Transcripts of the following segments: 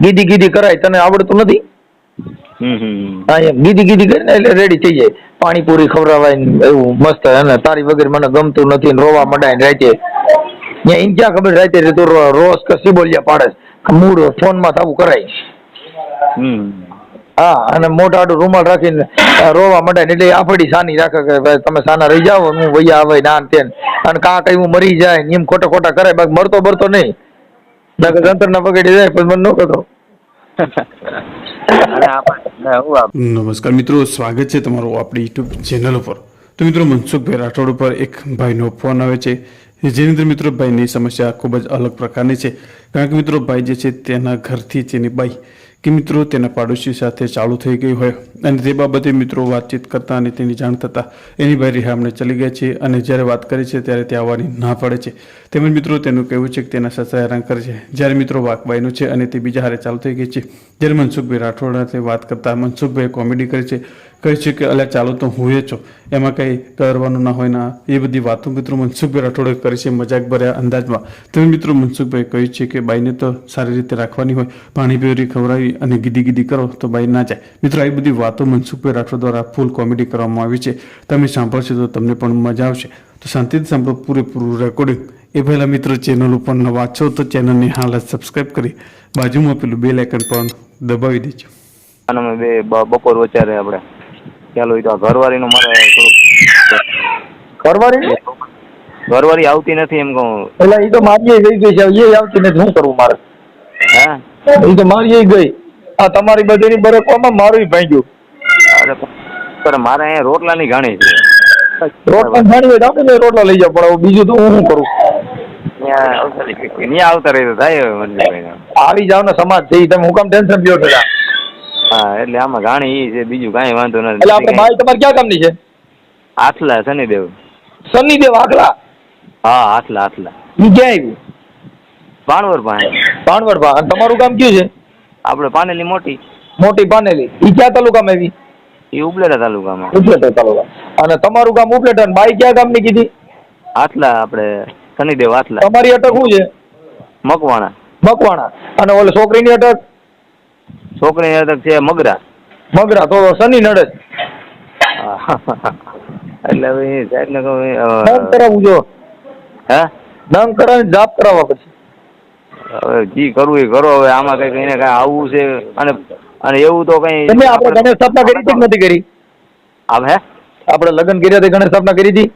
ગીધી ગીધી કરાય તને આવડતું નથી? ગીધી ગીધી કરીને એટલે રેડી થઈ જાય. પાણીપુરી ખવડાવાય એવું મસ્ત અને તારી વગર મને ગમતું નથી રોવા મંડાય ને રાતે. ત્યાં ક્યાં ખબર રાતે તું રોસ કે સિબોલિયા પાડે મૂળ ફોનમાં થવું કરાય. હમ. હા અને મોટા આડું રૂમાલ રાખીને રોવા મડાય ને એટલે આફડી સાની રાખે કે ભાઈ તમે સાના રહી જાઓ હું વૈયા આવે ના તેન અને કા કઈ હું મરી જાય એમ ખોટા ખોટા કરે બાકી મરતો બરતો નહીં. નમસ્કાર મિત્રો સ્વાગત છે તમારું આપણી યુટ્યુબ ચેનલ ઉપર. તો મિત્રો મનસુખભાઈ રાઠોડ ઉપર એક ભાઈનો ફોન આવે છે. જેની અંદર મિત્રો ભાઈની સમસ્યા ખૂબ જ અલગ પ્રકારની છે. કારણ કે મિત્રો ભાઈ જે છે તેના ઘરથી જેની બાઈ કે મિત્રો, તેના પાડોશી સાથે ચાલુ થઈ ગઈ હોય અને તે બાબતે મિત્રો વાતચીત કરતા અને તેની જાણ થતાં એની ભાઈ રિહામણે ચલી ગયા છે અને જ્યારે વાત કરી છે ત્યારે તે આવવાની ના પડે છે. તેમજ મિત્રો, તેનું કહેવું છે કે તેના સસરા હેરાન કરે છે. જ્યારે મિત્રો વાકબાઈનું છે અને તે બીજા હારે ચાલુ થઈ ગઈ છે, જ્યારે મનસુખભાઈ રાઠોડ સાથે વાત કરતા મનસુખભાઈ કોમેડી કરે છે. કહે છે કે, અલ્યા, ચાલો તો હું એ છો. એમાં કંઈ કરવાનું ના હોય ના એ બધી વાતો મિત્રો મનસુખભાઈ રાઠોડે કરી છે મજાક ભર્યા અંદાજમાં. તમે મિત્રો મનસુખભાઈ કહ્યું છે કે, બાઈને તો સારી રીતે રાખવાની હોય. પાણી પીવરી, ખવડાવી અને ગીદી ગીદી કરો તો બાઈ ના જાય. મિત્રો આવી બધી વાતો મનસુખભાઈ રાઠોડ દ્વારા ફૂલ કોમેડી કરવામાં આવી છે. તમે સાંભળશો તો તમને પણ મજા આવશે. તો શાંતિથી સાંભળો પૂરેપૂરું રેકોર્ડિંગ એ પહેલાં મિત્રો ચેનલ ઉપર નવા છો તો ચેનલની હાલત સબસ્ક્રાઈબ કરી. બાજુમાં પેલું બેલ આઇકન પણ દબાવી દેજો. અમે બે બપોર વચ્ચે આપણે. ચાલો હોય તો આ ઘરવાળીનું મારે થોડુંક કરવાની ઘરવાળી આવતી નથી એમ કહું. એટલે એ તો મારી ગઈ ગઈ છે એ આવતી નથી. શું કરવું મારે? હા? એ તો મારી ગઈ. આ તમારી બધીની બરકવામાં મારું ભાંગ્યું. અરે પણ મારે અહીંયા રોટલાની ઘાણી છે. રોટલા ઘાણી હોય આપણે રોટલા લઈ જાવ પણ બીજું તો હું શું કરું? ત્યાં આવતા રહી તો થાય આવી જાવ ને સમાજ છે તમે હું કામ ટેન્શન લ્યો છો હા એટલે આમાં ઘાણી છે બીજું કાંઈ વાંધો એટલે આપણે નથી ભાઈ તમારે ક્યાં કામની છે? આટલા શનિદેવ. શનિદેવ આખલા હા આટલા આટલા ઈ ક્યાં આવ્યું પાણવર પાસે. પાણવર અને તમારું કામ કયું છે? આપણે પાનેલી મોટી. મોટી પાનેલી. ઈ ક્યાં તાલુકામાં આવી? એ ઉપલેટા તાલુકામાં. ઉપલેટા તાલુકા અને તમારું ગામ ઉપલેટા અને બાઈ ક્યાં ગામની કીધી? આટલા આપણે શનિદેવ આટલા તમારી અટક શું છે? મકવાણા. મકવાણા. અને ઓલે છોકરીની અટક? છોકરી અટક છે મગરા. મગરા તો શનિ નડે. એટલે ભાઈ સાહેબ ને કહું અ, જો. હે? નામ કરાવીને જાપ કરાવવા પછી હવે જી કરવું એ કરો. હવે આમાં કઈ એને કઈ આવવું છે. અને અને એવું તો કઈ તમે આપણે ગણેશ સ્થાપના કરી હતી નથી કરી? આમ હે? આપણે લગ્ન કર્યા તે ગણેશ સ્થાપના કરી હતી?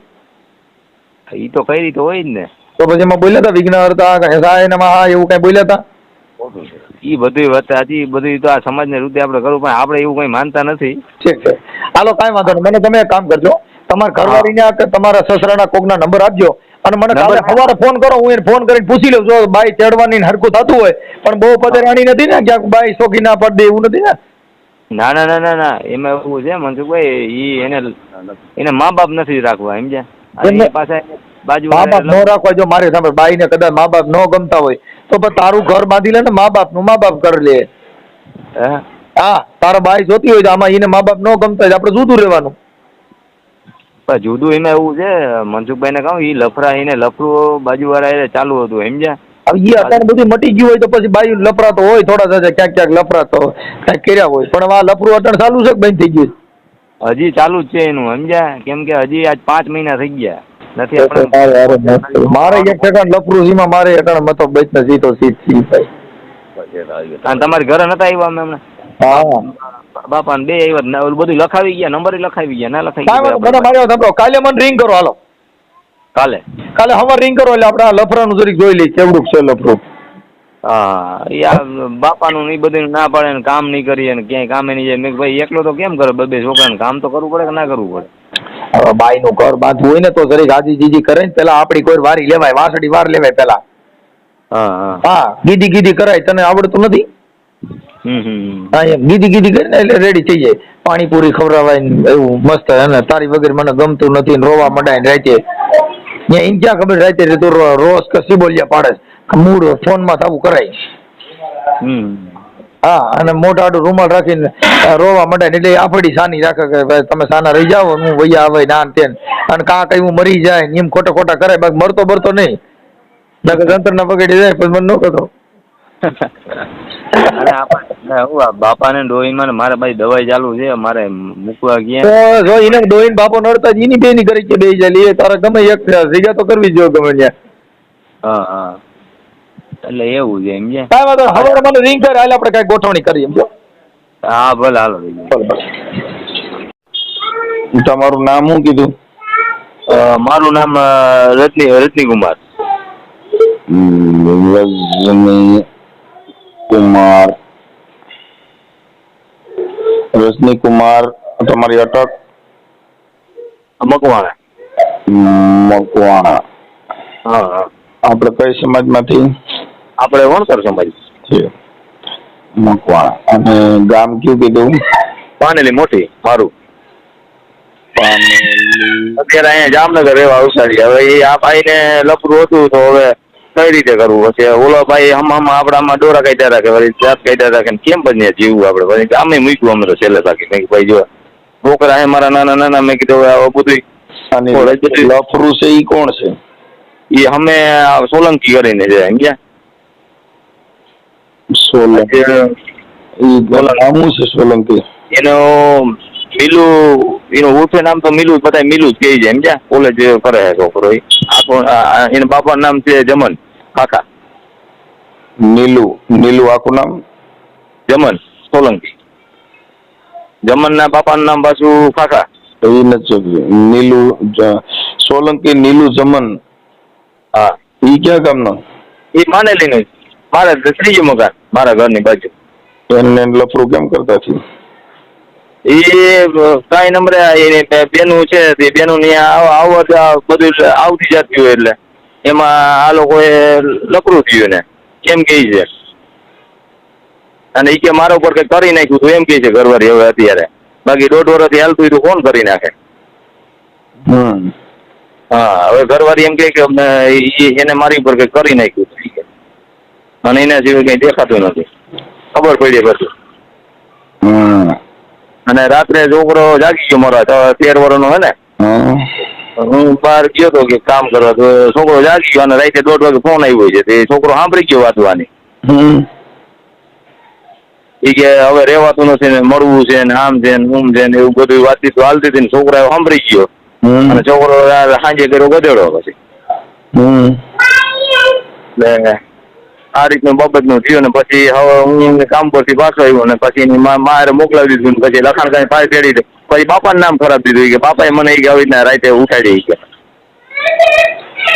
એ તો કઈ રીતે હોય જ ને. તો પછી એમાં બોલ્યા હતા વિઘ્ન હરતા ગણેશાય નમઃ એવું કઈ બોલ્યા હતા? ઈ બધી વચ્ચે સાચી બધી તો આ સમાજને રીતે આપણે કરવું પણ આપણે એવું કઈ માનતા નથી. ઠીક છે. હાલો કાંઈ વાંધો નહીં. મને તમે એક કામ કરજો. તમારા ઘરવાળી કે તમારા સસરાના કોકના નંબર આપજો અને મને કાલે સવારે ફોન કરો હું એને ફોન કરીને પૂછી લઉં. જો બાઈ ચડવાની હરકું થતું હોય પણ બહુ પધરાણી નથી ને ક્યાંક બાઈ શોખી ના પડે એવું નથી ને? ના ના ના ના ના. એમાં એવું છે મનસુખભાઈ ઈ એને એને મા બાપ નથી રાખવા સમજ્યા? અને એમને- પાછા બાજુ મા બાપ ન રાખવા જો મારે સાંભળ બાઈને કદાચ મા બાપ ન ગમતા હોય તો તારું ઘર બાંધી લે ને મા બાપનું મા બાપ કરી લે. હે? તારા બાઈ જોતી હોય તો આમાં એને મા બાપ ન ગમતા હોય આપણે જુદું રહેવાનું. જુદું એમાં એવું છે મનસુખભાઈ ને કહું એ લફરા એને લફરું બાજુ વાળા ચાલુ હતું સમજ્યા? હવે એ અત્યારે બધું મટી ગયું હોય તો પછી બાઈ લફરા તો હોય થોડા ક્યાંક ક્યાંક લફરા તો ક્યાંક કર્યા હોય. પણ આ લફરું અટણ ચાલુ છે બંધ થઈ ગયું હજી ચાલુ જ છે એનું સમજ્યા? કેમ કે હજી આજ પાંચ મહિના થઈ ગયા. નથી આપણે મારે એક સેકન્ડ લફરું સીમાં મારે અટણ મતો બેચ ને સીતો સીત સી ભાઈ. અને તમારી ઘરે નતા આવ્યા અમે હમણાં? હા. બાપા બે આવ્યા બધું લખાવી ગયા નંબર લખાવી ગયા ના લખાવી ગયા મારી સાંભળો કાલે મને રિંગ કરો હાલો. કાલે? કાલે હવાર રિંગ કરો એટલે આપણે આ લફરાનું જરીક જોઈ લઈએ કેવડું છે લફરું. હા એ આ બાપાનું ને બધું ના પાડે ને કામ નહીં કરીએ ને ક્યાંય કામે નહીં જાય. મેં ભાઈ એકલો તો કેમ કરે બે છોકરા છોકરાને? કામ તો કરવું પડે કે ના કરવું પડે? હવે બાઈનું ઘર બાંધવું હોય ને તો જરીક હાજી જીજી કરે ને પેલા આપણી કોઈ વારી લેવાય વાસડી વાર લેવાય પેલા. હા હા. ગીધી ગીધી કરાય તને આવડતું નથી? હા એમ ગીધી ગીધી કરીને એટલે રેડી થઈ જાય. પાણીપુરી ખવડાવાય એવું મસ્ત અને તારી વગર મને ગમતું નથી રોવા મડાય ને રાતે. ત્યાં ઇન ક્યાં ખબર રાતે તું રોસ કે સિબોલિયા પાડે મૂળ ફોનમાં થવું કરાય. હા અને મોટાડું રૂમાલ રાખીને રોવા માટે એટલે આફડી સાની રાખે કે ભાઈ તમે સાના રહી જાઓ હું વૈયા આવે ના ને તેન અને કા કઈ હું મરી જાય એમ ખોટા ખોટા કરે બાકી મરતો બરતો નહીં. નકર જંતરના પકડી જાય પણ મને ન કહેતો. બાપાને ડોહીમાં ને મારે ભાઈ દવાઈ ચાલુ છે મારે મૂકવા ગયા. જો એને ડોહીન બાપો નડતા જ એની બેની કરી કે બે એ તારે ગમે એક ભેગા તો કરવી જ જોઈએ ગમે ત્યાં. હા હા. એટલે એવું છે એમ છે? કાંઈ વાંધો નહીં. મને રિંગ કરે હાલ આપણે કાંઈ ગોઠવણી કરીએ એમ હા ભલે હાલો ભલે ભલે તમારું નામ શું કીધું? અ, મારું નામ અ, રત્ની રજની કુમાર. રજની કુમાર. રજની કુમાર તમારી અટક? મકવાણા. મકવાણા. હા હા. આપણે કઈ સમાજમાંથી? આપણે વણકર સમાજ. છે મકવાણા. અને ગામ કયું કીધું? પાનેલી મોટી મારું. અત્યારે અહીંયા જામનગર રહેવા ઉસાડી હવે એ આ ભાઈને લફરું હતું તો હવે કઈ રીતે કરવું? પછી ઓલો ભાઈ હમ હમ આપણામાં દોરા કાઢ્યા રાખે વળી જાત કાઢ્યા રાખે ને કેમ બન્યા જીવવું આપણે? પછી ગામે મૂક્યું અમે તો છેલ્લે બાકી મેં ભાઈ જો છોકરા હે મારા નાના નાના. મેં કીધું હવે બધું. લફરું છે એ કોણ છે? એ અમે સોલંકી કરીને છે સમજ્યા? સોલંકી. સોલંકી. એનો મિલુ એનું ઉર્ફે નામ તો મિલુ બધા મિલુ જ કહે એમ સમજ્યા કોલેજ કરે છે છોકરો એના બાપાનું નામ છે જમન કાકા. નીલુ નીલુ આખું નામ? જમન સોલંકી. જમનના બાપાનું નામ પાછું કાકા. એ નથી નીલુ સોલંકી નીલુ જમન. હા. ઈ ક્યાં ગામનો? એ માનેલી નું મારા ત્રીજું મકાન મારા ઘરની બાજુ. એને લફરું કેમ કરતા થયું એ કઈ નંબરે એને બેનું છે તે બેનું ની આવત બધું આવતી જતી હોય એટલે. એમાં આ લોકોએ લકડું થયું ને કેમ કે છે. અને એ કે મારા ઉપર કઈ કરી નાખ્યું તું એમ કે છે ઘરવાળી હવે અત્યારે. બાકી દોઢ વર્ષથી હાલતું હતું કોણ કરી નાખે? હા હવે ઘરવાળી એમ કે એને મારી ઉપર કઈ કરી નાખ્યું અને એના સિવાય કઈ દેખાતું નથી. ખબર પડી બધું અને રાત્રે છોકરો જાગી ગયો મારા તેર વર્ષનો હે ને? હું. બહાર ગયો હતો કે કામ કરવા તો છોકરો જાગી ગયો અને રાતે દોઢ વાગે ફોન આવ્યો છે તે છોકરો સાંભળી ગયો વાતવાની એ કે હવે રહેવાતું નથી ને મળવું છે ને આમ છે ને ઊમ છે ને એવું બધું વાતચીત હાલતી હતી ને છોકરા સાંભળી ગયો. અને છોકરો સાંજે કર્યો ગધેડો પછી. એટલે આ રીતનું બાબતનું થયું ને પછી હવે હું કામ પરથી પાછો આવ્યો ને પછી એની મા મારે મોકલાવી દીધું ને પછી લખાણ કાંઈ પાછી તેડી પછી બાપાનું નામ ખરાબ દીધું કે બાપાએ મને કે આવી રીતના રાતે ઉઠાડી કે.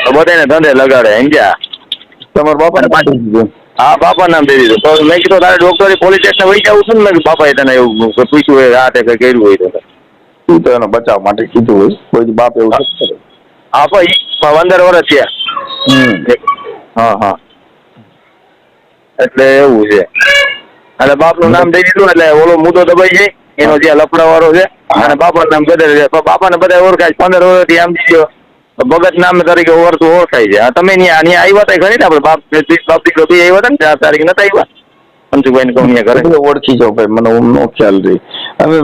તો બધાને ધંધે લગાડે સમજ્યા? તમારા બાપાને પાડી દીધું હા બાપા નામ દે દીધું. તો મેં કીધું તારે ડોક્ટરે પોલીસ સ્ટેશન વહી જવું છે ને? મેં બાપાએ તને એવું પૂછ્યું હોય આ તે કંઈ કર્યું હોય તો તું. તો એનો બચાવ માટે કીધું હોય? કોઈ બાપ એવું હા ભાઈ પંદર વર્ષ થયા. હા હા. એટલે એવું છે. અને બાપનું નામ દઈ દીધું એટલે ઓલો મુદ્દો દબાઈ જાય એનો જે લફડા વાળો છે. અને બાપા નામ ગદર છે. બાપાને બધા ઓળખાય. પંદર વર્ષથી આમ દીધો. ભગત નામ તરીકે ઓળખું ઓળખાય છે. તમે ત્યાં આવ્યા હતા ઘરે ને આપણે? બાપ બાપ દીકરો બી આવ્યા હતા ને? ચાર તારીખ નતા આવ્યા મનસુખભાઈ ઘરે. ઓળખી જાઓ ભાઈ. મને નો ખ્યાલ રહી. હવે.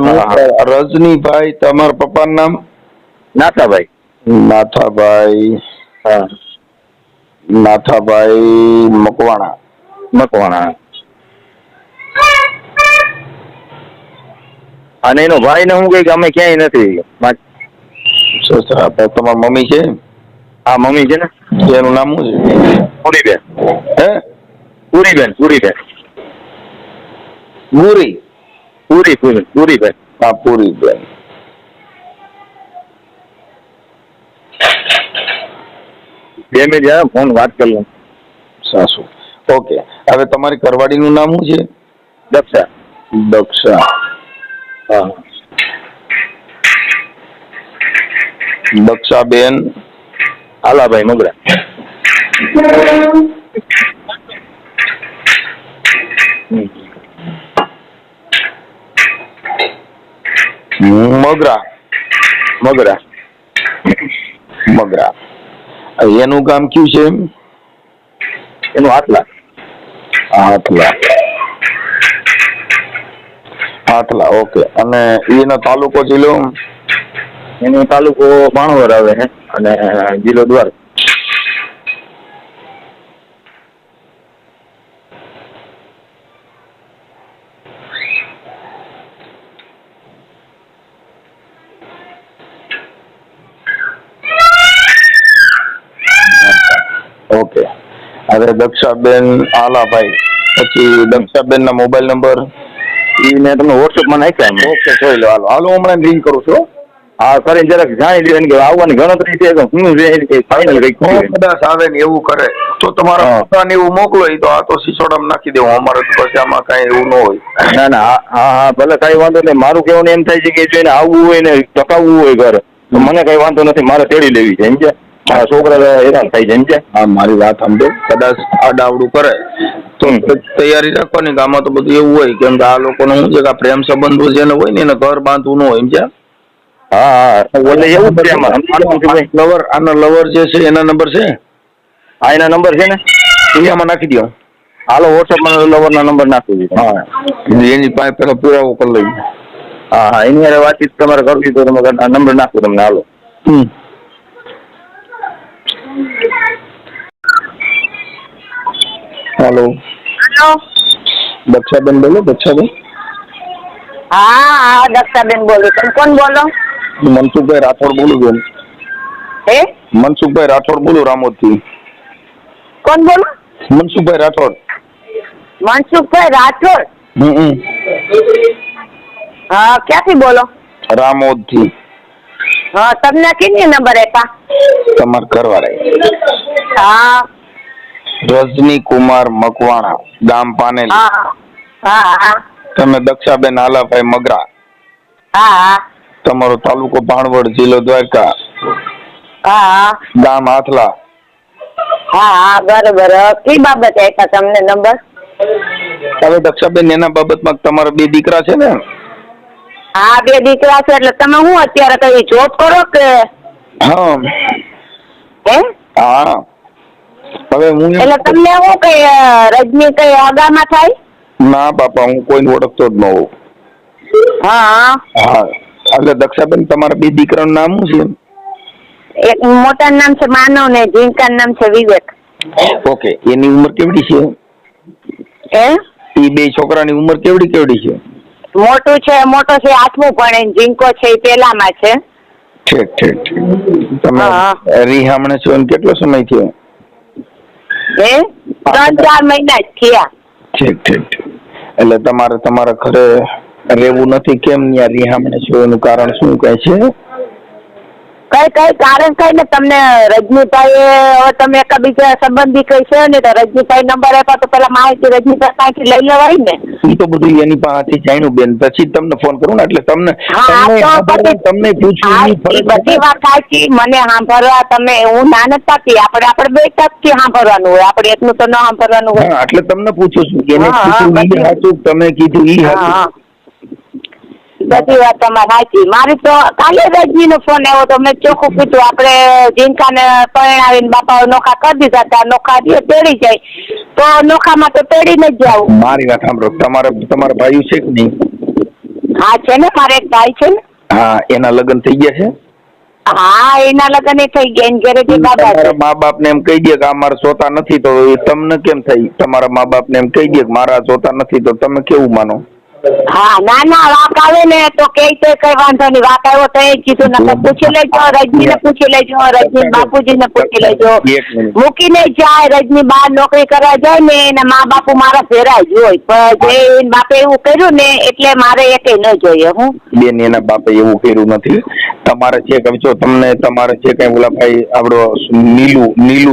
રજનીભાઈ તમારા પપ્પાનું નામ? નાથાભાઈ. નાથાભાઈ. હા. નાથાભાઈ મકવાણા. મકવાણા. અને એનો ભાઈ ને હું કઈ અમે ક્યાંય નથી. તમારા મમ્મી છે? હા મમ્મી છે ને? એનું નામ શું છે? પુરીબેન. હે? પુરીબેન પુરીબેન. ગુરી પુરી પુરી પુરીબેન. હા પૂરી બેન બે મિનિટ ફોન વાત કરી લઉં. સાસુ. ઓકે. હવે તમારી કરવાડીનું નામ શું છે? દક્ષા. દક્ષા. હા. દક્ષાબેન. આલાભાઈ મગરા. મગરા. મગરા. મગરા. એનું ગામ કયું છે એનું આટલા. હાથલા આટલા, ઓકે. અને એનો તાલુકો જિલ્લો? એનો તાલુકો માણવર આવે છે અને જિલ્લો દ્વાર. હવે દક્ષાબેન આલાભાઈ. પછી દક્ષાબેન ના મોબાઈલ નંબર ઈ મેં તમને વોટ્સઅપમાં નાખ્યા ઓકે જોઈ લો. હાલો હાલો હમણાં રિંગ કરું છું હા. કરીને જરાક જાણી લે કે આવવાની ગણતરી છે કે શું છે એની કઈ હું. કદાચ આવે ને એવું કરે. તો તમારા પોતાને એવું મોકલો એ તો આ તો સિસોડામાં નાખી દેવું અમારે તો પછી આમાં કઈ એવું ન હોય. ના ના હા હા હા ભલે કઈ વાંધો નહીં. મારું કેવું એમ થાય છે કે જો એને આવવું હોય ને ટકાવવું હોય ઘર મને કઈ વાંધો નથી મારે તેડી લેવી છે સમજ્યા મારા છોકરા હેરાન થાય છે હા મારી વાત સાંભળો. કદાચ આડાવડું કરે. તો તૈયારી રાખવાની કે આમાં તો બધું એવું હોય કેમ કે આ લોકોને શું છે કે પ્રેમ સંબંધો જેને હોય ને એને ઘર બાંધવું ન હોય એમ હા એટલે એવું છે લવર આના લવર જે છે એના નંબર છે? આ એના નંબર છે ને? એ આમાં નાખી દો હાલો વોટ્સઅપમાં લવરના નંબર નાખી દીધો હા. એની પાસે પેલો પુરાવો કરી લઈએ. હા હા. એની વાતચીત તમારે કરવી તો તમે નંબર નાખું તમને. હાલો. હમ. હાલો હેલો દક્ષાબેન બોલો દક્ષાબેન હા હા દક્ષાબેન બોલું તમે કોણ બોલો? મનસુખભાઈ રાઠોડ બોલું બેન હે? મનસુખભાઈ રાઠોડ બોલું રામોદથી. કોણ બોલો? મનસુખભાઈ રાઠોડ. મનસુખભાઈ રાઠોડ? હમ. હા ક્યાંથી બોલો? રામોદથી. હા તમને કેની નંબર આપ્યા? તમાર ઘરવાળા હા. રજની કુમાર મકવાણા ગામ પાનેલી. હા હા હા. તમે દક્ષાબેન આલાભાઈ મગરા. હા હા. તમારો તાલુકો ભાણવડ જિલ્લો દ્વારકા. હા હા. ગામ હાથલા. હા હા બરોબર. કઈ બાબત આપ્યા તમને નંબર? હવે દક્ષાબેન એના બાબતમાં તમારા બે દીકરા છે ને? હા બે દીકરા છે એટલે તમે હું અત્યારે કઈ જોબ કરો કે? હા. હે હા. હવે હું એટલે તમને હું કઈ રજની કઈ આગામાં થાય? ના બાપા હું કોઈને ઓળખતો જ ન હોઉં. હા. હા. એટલે દક્ષાબેન તમારા બે દીકરાનું નામ શું એક મોટા નામ છે માનવ ને જીંકા નામ છે વિવેક. ઓકે એની ઉંમર કેવડી છે? એ એ બે છોકરાની ઉંમર કેવડી કેવડી છે? મોટું છે મોટો છે આઠમું ભણે જીંકો છે એ પેલામાં છે. ઠીક ઠીક ઠીક. તમે રિહામણે છો એમ કેટલો સમય થયો? એ ત્રણ ચાર મહિના જ થયા. ઠીક ઠીક ઠીક. એટલે તમારે તમારા ઘરે રહેવું નથી કેમ ત્યાં રિહામણે છો? એનું કારણ શું કહે છે? કઈ કઈ કારણ કઈ ને તમને રજનીભાઈ હવે તમે એકબીજા સંબંધી કઈ છે ને તો રજનીભાઈ નંબર આપ્યો તો પેલા માહિતી રજનીભાઈ પાસેથી લઈ લેવાય ને. એ તો બધું એની પાસેથી જાણ્યું બેન. પછી તમને ફોન કરું ને એટલે તમને તમને પૂછ્યું બધી વાત સાચી. મને સાંભળવા તમે હું ના નથી પાડતી આપણે આપણે બે ટકથી સાંભળવાનું હોય. આપણે એટલું તો ન સાંભળવાનું હોય. એટલે તમને પૂછું છું કે તમે કીધું ઈ હા હા. બધી વાત તમારી સાચી. મારી તો કાલે રજની નો ફોન આવ્યો તો મેં ચોખ્ખું કીધું આપણે જીંકાને પરણાવીને બાપા નોખા કરી દીધા હતા નોખા જે તેડી જાય. તો નોખામાં તો તેડીને જ જાવું મારી વાત સાંભળો તમારે તમારા ભાઈ છે કે નહીં? હા છે ને મારે એક ભાઈ છે ને. હા એના લગ્ન થઈ ગયા છે? હા એના લગ્ન થઈ ગયા ઘરે જે બાબા તમારા મા બાપ ને એમ કહી દે કે આ મારા જોતા નથી તો એ તમને કેમ થઈ? તમારા મા બાપ ને એમ કહી દે કે મારા જોતા નથી તો તમે કેવું માનો? હા ના ના વાક આવે ને તો કે તો કઈ વાંધો નહીં વાક આવ્યો તો એ કીધું નકર પૂછી લેજો રજની ને પૂછી લેજો રજની બાપુજી ને પૂછી લેજો. મૂકીને જાય રજની બહાર નોકરી કરવા જાય ને એના મા બાપુ મારા ફેરા જ હોય. પણ જે બાપે એવું કર્યું ને એટલે મારે એકે ન જોઈએ હું. બેન એના બાપે એવું કર્યું નથી. તમારે જે કઈ જો તમને તમારે જે કઈ ઓલા ભાઈ આપડો નીલુ નીલુ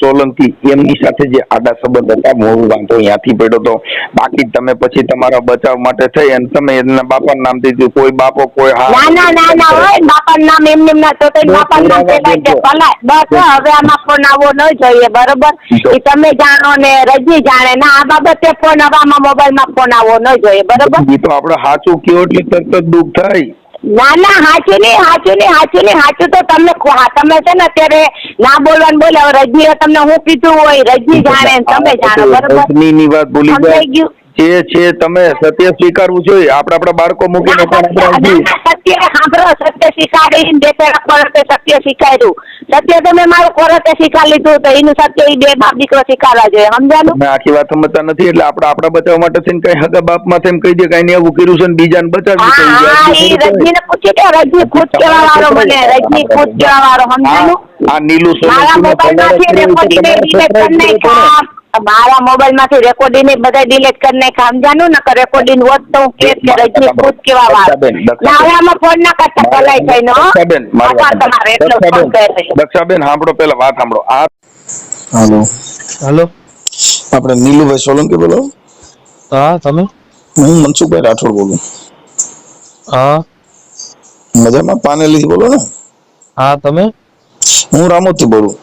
સોલંકી એમની સાથે જે આડા સંબંધ હતા મોડું વાંધો ત્યાંથી પડ્યો તો બાકી તમે પછી તમારા બચાવ માટે થઈ અને તમે એના બાપાનું નામ દીધું. કોઈ બાપો કોઈ હા. ના ના ના ના હોય બાપાનું નામ એમને એમ ના તો તો બાપાનું નામ પેલા કે ભલા બસ હવે આમાં ફોન આવવો ન જોઈએ બરોબર? એ તમે જાણો ને રજની જાણે. ના આ બાબતે ફોન હવે આમાં મોબાઈલમાં ફોન આવવો ન જોઈએ બરોબર? એ તો આપણે સાચું કયો એટલે તરત જ દુઃખ થાય. ના ના હાચું નહીં હાચું નહીં હાચું નહીં હાચું તો તમને હા, તમે છે ને અત્યારે ના બોલવાનું બોલે હવે રજનીએ તમને હું કીધું હોય રજની જાણે તમે જાણો બરોબર? ની વાત ભૂલી ગયું? જે છે તમે સત્ય સ્વીકારવું જોઈએ. આપણે આપણા બાળકો મૂકીને પણ સત્ય સાંભળો સત્ય શીખાડીને બેસેરા કોરતે સત્ય સ્વીકાર્યું. સત્ય તમે મારું કોરતે સ્વીકાર લીધું તો એનું સત્ય એ બે બાપ દીકરો સ્વીકારવા જોઈએ. સમજાનું આખી વાત સમજતા નથી એટલે આપણે આપણા બચાવવા માટે થઈને કઈ હગા બાપમાં થઈને કહી દે કઈ ને એવું કર્યું છે ને બીજાને બચાવી રજની ને પૂછી કે રજની ખુદ કેવા વાળો મને રજની ખુદ કેવા વાળો સમજાનું આ- નીલું સોનું મારા મોબાઈલમાંથી રેકોર્ડિંગ છે, ડિલીટ કરી તમારે નાખ્યા મારા મોબાઈલમાંથી રેકોર્ડિંગ બધા ડિલીટ કરી નાખ્યા. સમજાનું ને રેકોર્ડિંગ હોત તો હું કેસ કે રજની ખુદ કેવા વાત દક્ષાબેન, દક્ષાબેન. ના હવે આમાં ફોન ના કરતા કલાઈ થઈને દક્ષાબેન, તમારે એટલો ફોન દક્ષાબેન, સાંભળો પેલા વાત સાંભળો. આ હાલો. હાલો. આપણે નીલુભાઈ સોલંકી બોલો. હા તમે? હું મનસુખભાઈ રાઠોડ બોલું. હા. મજામાં? પાનેલીથી બોલો ને? હા તમે? હું રામોદથી બોલું.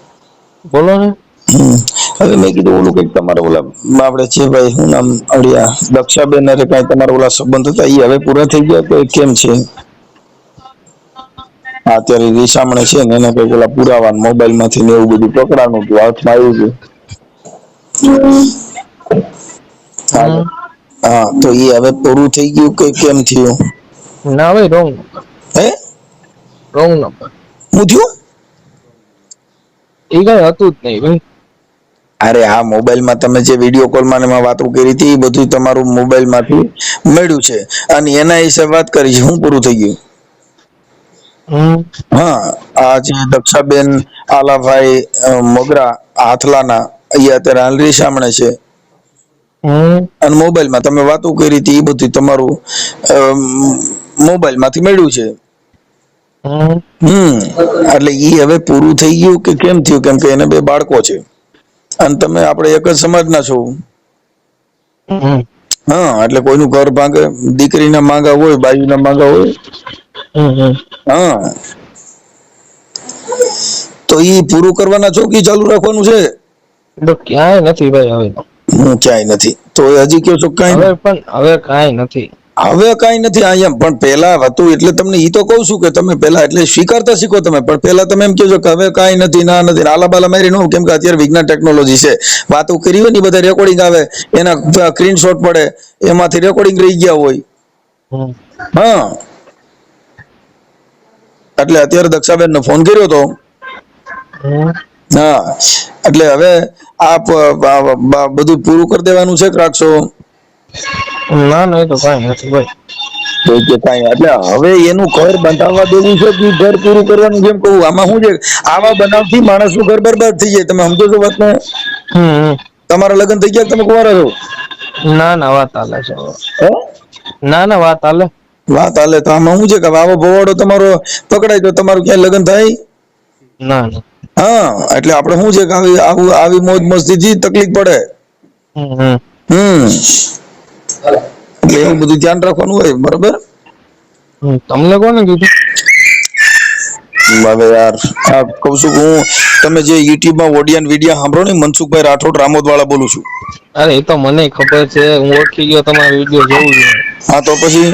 બોલો ને. હવે મેં કીધું ઓલું કંઈક તમારા ઓલા આપણે છે ભાઈ હું નામ? અડિયા દક્ષાબેન અરે કાંઈ તમારા ઓલા સંબંધ હતા? એ હવે પૂરા થઈ ગયા તો કેમ છે? અત્યારે રીસામણે છે ને એને કઈ ઓલા પુરાવા મોબાઈલમાંથી ને એવું બધું પકડાનું હતું હાથમાં આવ્યું હતું. હા. હા, તો એ હવે પૂરું થઈ ગયું કે કેમ થયું? ના ભાઈ રોંગ. હે? Wrong number. હું થયું? એ કઈ હતું જ નહીં ભાઈ. અરે આ મોબાઈલમાં તમે જે વીડિયો કોલમાં એમાં વાતો કરી હતી એ બધું તમારું મોબાઈલમાંથી મળ્યું છે. અને એના વિશે વાત કરી છે હું પૂરું થઈ ગયું. હા આ જે દક્ષાબેન આલાભાઈ મોગરા હાથલાના એ અત્યારે હાલ સામણે છે. અને મોબાઈલમાં તમે વાતો કરી હતી એ બધું તમારું મોબાઈલમાંથી મળ્યું છે. હમ એટલે ઈ હવે પૂરું થઈ ગયું કે કેમ થયું? કેમ કે એને બે બાળકો છે. અને તમે આપણે એક જ સમાજના છો. હા એટલે કોઈનું ઘર ભાંગે દીકરીના માંગા હોય બાયુના માંગા હોય. હા. તો ઈ પૂરું કરવાના છો કે ચાલુ રાખવાનું છે? તો ક્યાંય નથી ભાઈ હવે. હું ક્યાંય નથી. તો એ હજી કયો છો હવે કાંઈ પણ હવે કાંઈ નથી. હવે કઈ નથી અહીંયા પણ પહેલા હતું એટલે તમને ઈ તો કહું છું કે તમે પહેલા એટલે સ્વીકારતા શીખો તમે. પણ પહેલા તમે એમ કહો કે હવે કાંઈ નથી ના નથી આલા બાલા મારી નો કેમ કે અત્યારે વિજ્ઞાન ટેકનોલોજી છે. વાતો કરી હોય ને બધા રેકોર્ડિંગ આવે એના સ્ક્રીન શોટ પડે એમાંથી રેકોર્ડિંગ રહી ગયા હોય. હા. એટલે અત્યારે દક્ષાબેન નો ફોન કર્યો તો. હા. એટલે હવે આપ આ બધું પૂરું કરી દેવાનું છે રાખશો ના ના એ તો કઈ નથી ભાઈ. તો કે કાંઈ એટલે હવે એનું ઘર બંધાવવા દેવું છે કે ઘર પૂરું કરવાનું જેમ કહું આમાં શું છે? આવા બનાવથી માણસનું ઘર બરબાદ થઈ જાય. તમે સમજો છો વાતને? તમારા લગ્ન થઈ ગયા તમે કુંવારા છો? ના ના વાત હાલે છે? ના ના વાત હાલે. વાત હાલે તો આમાં શું છે કે આવો ભવાડો તમારો પકડાય તો તમારું ક્યાંય લગ્ન થાય? ના ના. હા એટલે આપણે શું છે કે આવી આવું મોજ મસ્તીથી તકલીફ પડે? હમ. એવું બધું ધ્યાન રાખવાનું હોય બરોબર? તમને કોને કીધું? હવે યાર આ કહું છું હું તમે જે યુટ્યુબમાં ઓડિયન વિડિયા સાંભળો ને મનસુખભાઈ રાઠોડ રામોદ વાળા બોલું છું. અરે એ તો મને ખબર છે હું ઓળખી ગયો તમારો વીડિયો જોઉં છું. હા તો પછી?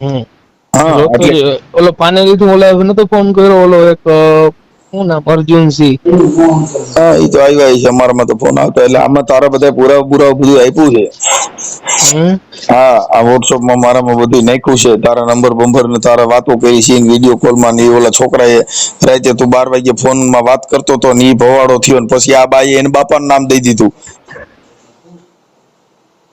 હમ. હા ઓલો પાનેલી થી ઓલા નતો ફોન કર્યો ઓલો એક શું નામ? અર્જુનસિંહ. હા એ તો આવ્યા છે અમારામાં તો ફોન આવતો. એટલે આમાં તારા બધા પુરાવા પુરાવા બધું આપ્યું છે? હા આ WhatsApp માં મારામાં બધું નાખ્યું છે. તારા નંબર બંબર ને તારા વાતો કરી છે વીડિયો કોલમાં ને ઓલા છોકરાએ રાતે તું બાર વાગે ફોનમાં વાત કરતો તો ને ઈ ભવાડો થયો ને પછી આ બાઈએ એને બાપાનું નામ દઈ દીધું.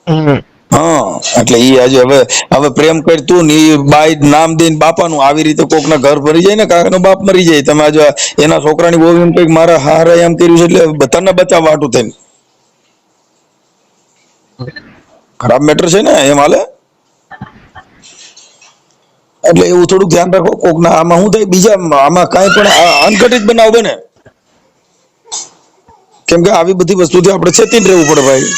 હમ. હા, એટલે ઈ આજે હવે હવે પ્રેમ કરતું ને ઈ બાઈ નામ દઈને બાપાનું આવી રીતે કોકના ઘર ભરી જાય ને, કાકાનો બાપ મરી જાય. તમે આજે એના છોકરાની બહુ એમ કંઈક મારા હારે એમ કર્યું છે એટલે બધાને બચાવવા હાટું થઈને. ખરાબ મેટર છે ને એમ હાલે? એટલે એવું થોડુંક ધ્યાન રાખો, કોકના આમાં શું થાય, બીજા આમાં કાંઈ પણ અનઘટિત બનાવ બને. કેમ કે આવી બધી વસ્તુથી આપણે ચેતીને રહેવું પડે ભાઈ.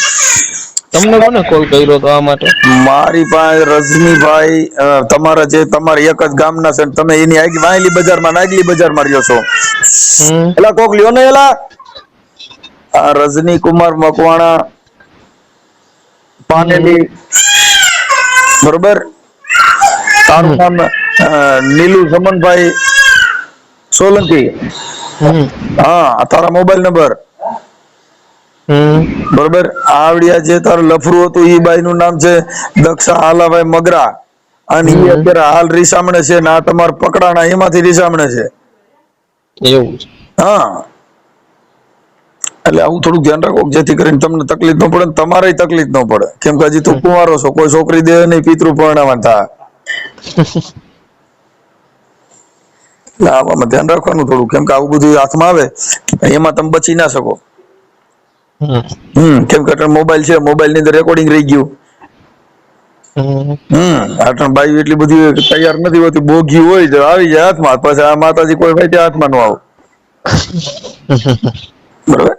તમને કોને કોલ કર્યો તો આ માટે? મારી પાસે રજનીભાઈ તમારા જે તમારા એક જ ગામના છે તમે એની આગલી વાયલી બજારમાં નાગલી બજારમાં રહ્યો છો. એલા કોક લ્યો ને એલા. આ રજની કુમાર મકવાણા પાનેલી. બરોબર? તારું નામ નીલુ સમનભાઈ સોલંકી. હા તારા મોબાઈલ નંબર. બરોબર? આવડિયા જે તારું લફરું હતું ઈ બાઈ નું નામ છે દક્ષા હાલાભાઈ મગરા. અને ઈ અત્યારે હાલ રીસામણે છે ને આ તમારા પકડાણા એમાંથી રીસામણે છે. એવું હા. એટલે આવું થોડું ધ્યાન રાખો જેથી કરીને તમને તકલીફ ન પડે ને તમારે તકલીફ ન પડે. કેમ કે હજી તું કુંવારો છો કોઈ છોકરી દે નહીં પિતૃ પરણાવવાનું થાય. આવામાં ધ્યાન રાખવાનું થોડું કેમ કે આવું બધું હાથમાં આવે એમાં તમે બચી ના શકો. હમ કેમ કે મોબાઈલ છે મોબાઈલની અંદર રેકોર્ડિંગ રહી ગયું. હમ. અટણ બાયું બાઈ એટલી બધી તૈયાર નથી હોતી બોગી હોય તો આવી જાય હાથમાં પછી આ માતાજી કોઈ ભાઈ ત્યાં હાથમાં ન આવું. બરોબર?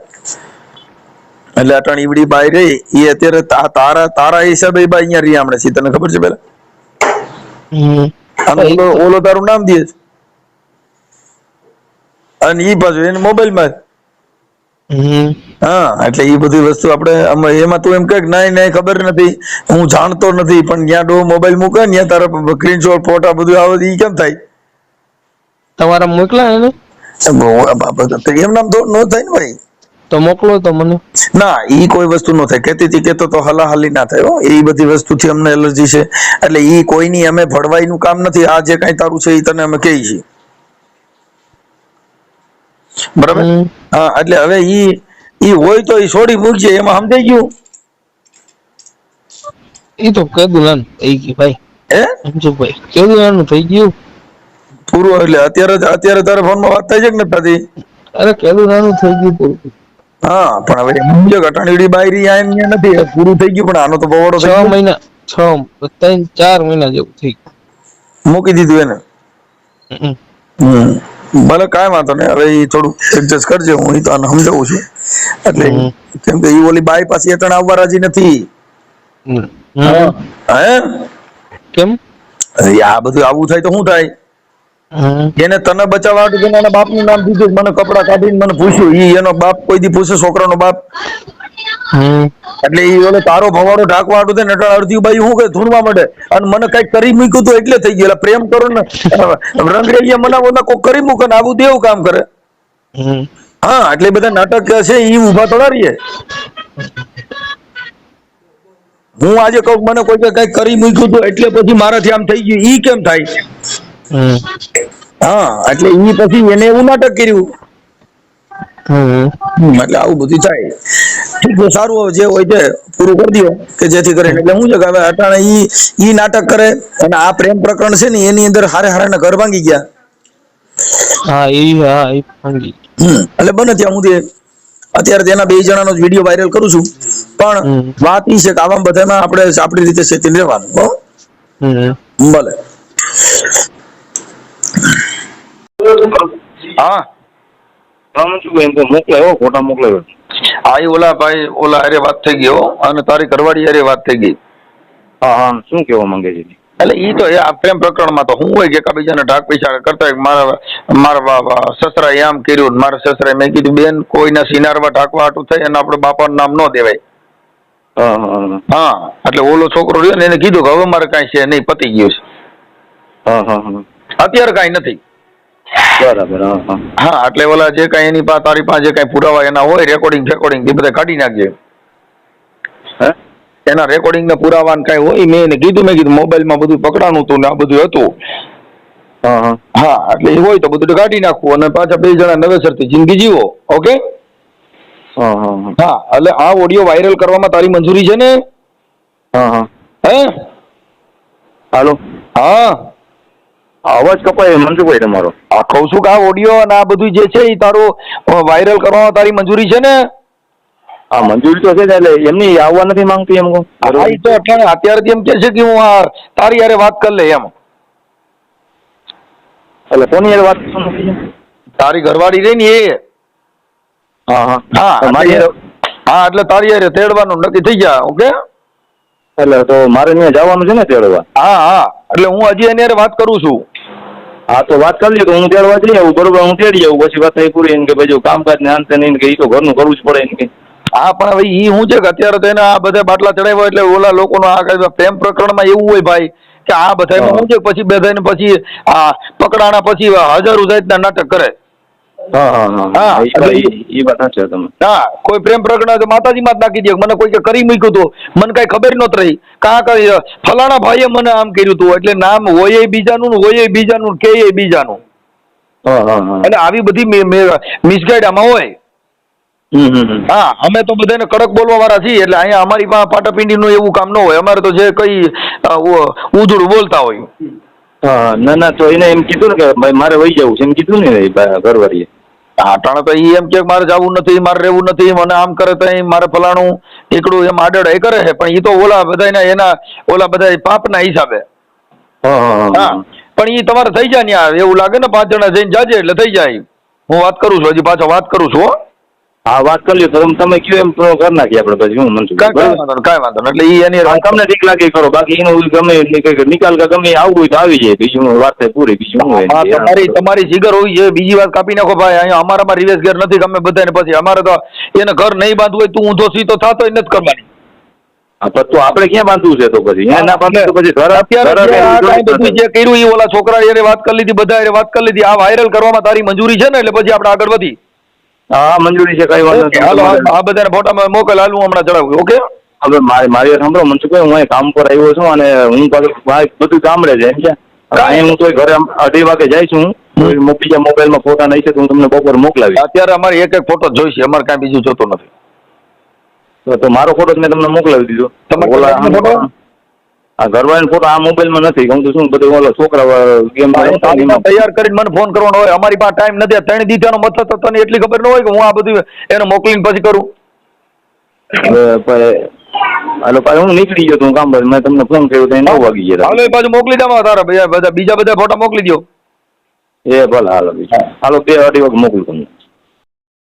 એટલે અટણ ઈવડી બાઈ રહી એ અત્યારે તારા તારા હિસાબે બાઈ અહીંયા રહી હમણાં છે તને ખબર છે પેલા? ઓલો ઓલો તારું નામ દે અને ઈ પાછું એને મોબાઈલમાં હા એટલે એ બધી વસ્તુ આપણે એમાં તું એમ કહે કે નહીં નહીં ખબર નથી. હું જાણતો નથી પણ જ્યાં ડો મોબાઈલ મૂકે ને ત્યાં તારા સ્ક્રીનશોટ ફોટા બધું આવે એ કેમ થાય? તમારા મોકલા એને? એમ નામ તો ન થાય ને ભાઈ. તો મોકલો તો મને. ના ઈ કોઈ વસ્તુ ન થાય. કેતી હતી કેતો તો હલાહલી ના થાય હો. એ બધી વસ્તુથી અમને એલર્જી છે. એટલે ઈ કોઈની અમે ભળવાઈનું કામ નથી. આ જે કાંઈ તારું છે એ તને અમે કહીએ છીએ. બરાબર? એટલે હવે ઈ ઈ હોય તો ઈ છોડી મૂકજે એમાં સમજાઈ ગયું? ઈ તો કેદું નાનું થઈ ગયું ભાઈ. હે? સમજો ભાઈ કેદું નાનું થઈ ગયું? પૂરું એટલે અત્યારે જ- અત્યારે તારા ફોનમાં વાત થઈ છે કે નથી થતી અરે કેદું નાનું થઈ ગયું પૂરું. હા પણ હવે સમજો અટાણીડી બાયરી આ નથી પૂરું થઈ ગયું પણ આનો તો બવડો છ મહિના છ ત્રણ ચાર મહિના જેવું થઈ મૂકી દીધું એને? હમ. ભલે કાંઈ વાંધો નહીં. હવે એ થોડું એડજસ્ટ કરજે. હું એ તો આને સમજાવું છું. એટલે કેમ કે એ ઓલી બાઈ પાછી અટણ આવવા રાજી નથી. હે. કેમ? આ બધું આવું થાય તો શું થાય? એને તને બચાવવા માટે તેને એના બાપનું નામ દીધું મને કપડા કાઢીને મને પૂછ્યું ઈ એનો બાપ કોઈ દી પૂછે છોકરાનો બાપ. એટલે ઈ ઓલો તારો ભવાડો ઢાંકવા આડું અટણ અડધી બાઈ હું કે ધૂણવા માંડે? અને મને કંઈક કરી મૂક્યું તો એટલે થઈ ગયેલા. પ્રેમ કરો ને. રંગરેલિયા મનાવો ને કોઈ કરી મૂકે ને આવું દેવું કામ કરે. હા એટલે બધા નાટક છે ઈ ઊભા થોડા રહીએ. હું આજે કહું મને કોઈ કઈ કરી મૂક્યું તો એટલે પછી મારાથી આમ થઈ ગયું. ઈ કેમ થાય? હા એટલે ઈ પછી એને એવું નાટક કર્યું. એટલે આવું બધું થાય. ઠીક છે સારું જે હોય તે પૂરું કરી દો કે જેથી કરીને એટલે હું છે કે હવે અટાણે ઈ ઈ નાટક કરે અને આ પ્રેમ પ્રકરણ છે ને એની અંદર હારે હારે ઘર ભાંગી ગયા. હા એ હા એ ભાંગી. એટલે બને ત્યાં હું અત્યારે તેના બે જણાનો જ વીડિયો વાયરલ કરું છું. પણ વાત ઈ છે કે આવા બધામાં આપણે આપણી રીતે સેતી રહેવાનું હો. ભલે. હા. મોકલાયો ફોટા મોકલાયો. આ એ ઓલા ભાઈ ઓલા અરે વાત થઈ ગઈ હો. અને તારી કરવાડી અરે વાત થઈ ગઈ. હા હા શું કહેવા માંગે છે એટલે ઈ તો એ આ પ્રેમ પ્રકરણમાં તો હું હોય કે એકબીજાને ઢાક પૈસા કરતા હોય મારા મારા સસરા એમ કર્યું મારા સસરાએ મેં કીધું બેન કોઈના સિનારવા ઢાકવા હાટું થાય અને આપણે બાપાનું નામ ન દેવાય. હા હા હા. હા એટલે ઓલો છોકરો રહ્યો ને એને કીધું કે હવે મારે કાંઈ છે નહીં પતી ગયું છે. હા હા હા. અત્યારે કાંઈ નથી. બરાબર હા હા. એટલે ઓલા જે કાંઈ એની પાસે તારી પાસે જે કાંઈ પુરાવા એના હોય રેકોર્ડિંગ રેકોર્ડિંગ એ બધા કાઢી નાખજે. હે? એના રેકોર્ડિંગ ને પુરાવા ને કાંઈ હોય મેં એને કીધું મેં કીધું મોબાઈલમાં બધું પકડાનું હતું ને આ બધું હતું. હા હા. એટલે એ હોય તો બધું કાઢી નાખવું અને પાછા બે જણા નવેસરથી જિંદગી જીવો ઓકે હા હા હા. એટલે આ ઓડિયો વાયરલ કરવામાં તારી મંજૂરી છે ને? હા હા. હે? હાલો. હા. અવાજ કપાય મંજુભાઈ તમારો. આ કહું છું કે આ ઓડિયો અને આ બધું જે છે એ તારું વાયરલ કરવા તારી મંજૂરી છે ને? હા મંજૂરી તો છે ને એટલે એમની આવવા નથી માંગતી એમ કહું. તો અટાણે અત્યારથી એમ કે છે કે હું આ તારી હારે વાત કરી લે એમ. એટલે કોની યારે વાત તારી ઘરવાળી રહી ને એ. હા હા. હા મારી હા એટલે તારી યારે તેડવાનું નક્કી થઈ ગયા ઓકે? એટલે તો મારે ત્યાં જવાનું છે ને તેડવા. હા હા. એટલે હું હજી એની વાત કરું છું. હા તો વાત કરી લે તો હું તેડવા જઈ આવું બરોબર હું તેડી આવું. પછી વાત થઈ પૂરી એને કે ભાઈ જો કામકાજ ને અંતે નહીં કે એ તો ઘરનું કરવું જ પડે એને કે. હા પણ હવે ઈ શું છે કે અત્યારે તો એને આ બધા બાટલા ચડાવ્યા એટલે ઓલા લોકોનો આ કઈ પ્રેમ પ્રકરણમાં એવું હોય ભાઈ કે આ બધામાં હા. શું છે? પછી બધાને પછી આ પકડાણા પછી હજારો જાતના નાટક કરે. કોઈ પ્રેમ પ્રગટ તો માતાજીમાં જ નાખી દે. મને કોઈ કરી મૂક્યું હતું મને કઈ ખબર નત રહી. કા કરી ફલાણા ભાઈએ મને આમ કર્યું હતું એટલે નામ હોય બીજાનું ને હોય બીજાનું કે બીજાનું. અને આવી બધી મિસગાઈડ આમાં હોય. હા અમે તો બધાને કડક બોલવા વાળા છીએ. એટલે અહીંયા અમારી પાસે પાટાપિંડીનું એવું કામ ન હોય. અમારે તો જે કઈ ઉજળું બોલતા હોય. હા ના ના તો એને એમ કીધું ને કે મારે વહી જવું છે. એમ કીધું ને ઘરવાળીએ. હા ટાણે તો એમ કે મારે જવું નથી મારે રહેવું નથી મને આમ કરે તો મારે ફલાણું એકડું એમ આડેડ એ કરે છે. પણ એ તો ઓલા બધા એના ઓલા બધા પાપના હિસાબે. હા પણ ઈ તમારે થઈ જાય ને એવું લાગે ને પાંચ જણા જઈને જાજે એટલે થઈ જાય. હું વાત કરું છું હજી પાછો વાત કરું છું હો વાત કરી લ્યો. તો તમે- તમે કયો એમ કરી નાખીએ આપણે પછી હું મનસુખ કાંઈ વાંધો નહીં કાંઈ વાંધો નહીં. એટલે ઈ એની તમને ઠીક લાગે કરો બાકી એનું ગમે નિકાલ કે ગમે આવું હોય તો આવી જાય. બીજું વાત થાય પૂરી બીજું હા તમારી તમારી જીગર હોવી જોઈએ. બીજી વાત કાપી નાખો ભાઈ. અહીંયા અમારામાં રિવેશ ઘેર નથી ગમે બધાને પછી. અમારે તો એને ઘર નહીં બાંધવું હોય તું ઊંધો સીધો થતો નથી કરવાની. તો તો આપણે ક્યાં બાંધવું છે તો પછી? ના તો જે કર્યું એ ઓલા છોકરા એને વાત કરી લીધી બધા વાત કરી લીધી. આ વાયરલ કરવામાં તારી મંજૂરી છે ને? એટલે પછી આપણે આગળ વધી. હા મંજૂરી છે કઈ વાંધો નહીં હાલો આ બધાને ફોટામાં મોકલ હાલ હું હમણાં ચડાવું ઓકે? હવે મારી મારી સાંભળો મનસુખભાઈ હું અહીં કામ પર આવ્યો છું અને હું પાછું બધું ગામડે છે એમ છે? અહીં હું તોય ઘરે અઢી વાગે જાય છું તો બીજા મોબાઈલમાં ફોટા નહીં છે તો હું તમને બપોર મોકલાવી અત્યારે અમારે એક એક ફોટો જોઈશે અમારે કાંઈ બીજું જોતો નથી. તો- તો મારો ફોટો જ મેં તમને મોકલાવી દીધો. તમે ફોટો? આ ઘરવાળાનો ફોટો આ મોબાઈલમાં નથી. હું તો શું બધું ઓલો છોકરા ગેમ તૈયાર કરીને મને ફોન કરવાનો હોય. અમારી પાસે ટાઈમ નથી. ત્રણ દીધાનો મથત હતો તને એટલી ખબર ન હોય કે હું આ બધું એને મોકલીને પછી કરું. હાલો પાછું હું નીકળી ગયો તો કામ પર મેં તમને ફોન કર્યો તો નવ વાગી ગયા હાલો એ પાછું મોકલી દેવા તારા. બધા બીજા બધા ફોટા મોકલી દો એ ભલે હાલો હાલો બે અઢી વાગે મોકલું તમને.